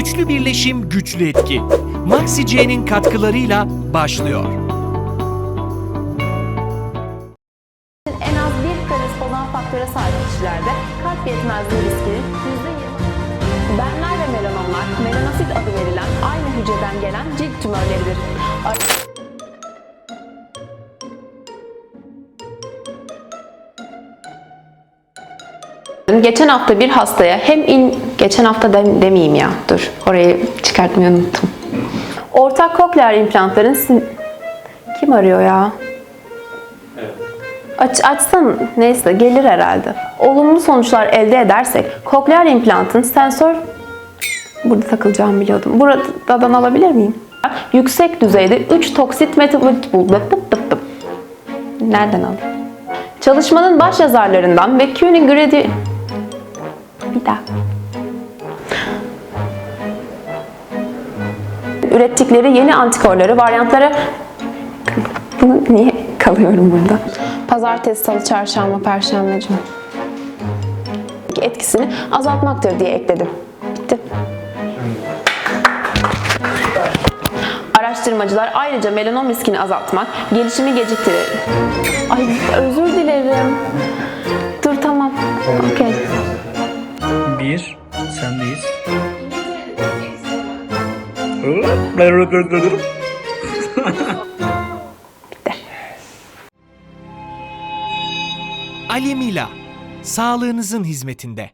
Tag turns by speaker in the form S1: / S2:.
S1: Üçlü birleşim güçlü etki. Maxi C'nin katkılarıyla başlıyor.
S2: En az bir predispozan faktöre sahip kişilerde kalp yetmezliği riskinin %20... Benler ve melanomlar, melanosit adı verilen aynı hücreden gelen cilt tümörleridir. Geçen hafta bir hastaya hem in... Geçen hafta dem- demeyeyim ya. Dur. Orayı çıkartmayı unuttum. Ortak kokleer implantların... sin- Kim arıyor ya? Aç, açsan neyse gelir herhalde. Olumlu sonuçlar elde edersek kokleer implantın sensör burada takılacağımı biliyordum. Buradan alabilir miyim? Yüksek düzeyde 3 toksit metabolit buldu. Nereden alayım? Çalışmanın baş yazarlarından ve CUNY Grady... Bir daha. Ürettikleri yeni antikorları varyantlara bunu niye kalıyorum burada? Pazartesi, salı, çarşamba, perşembe, cuma. Etkisini azaltmaktır diye ekledim. Bitti. Araştırmacılar ayrıca melanom riskini azaltmak, gelişimi geciktirir. Ay özür dilerim.
S3: Sendeyiz.
S1: Alemila, sağlığınızın hizmetinde.